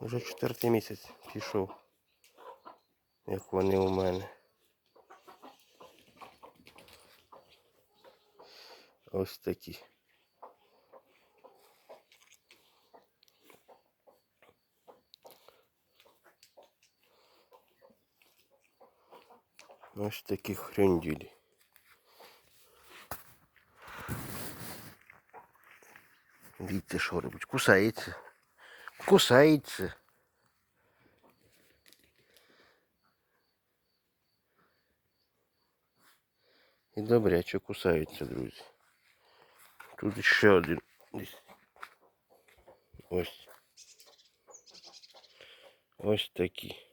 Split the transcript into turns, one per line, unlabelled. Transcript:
Вже четвертий місяць пішов, як вони у мене. Ось такі. Ось такі хрюнділі. Видите, що робить? Кусається. Кусається. І добряче кусаються, друзі. Тут ще один. здесь. Ось. Ось такі.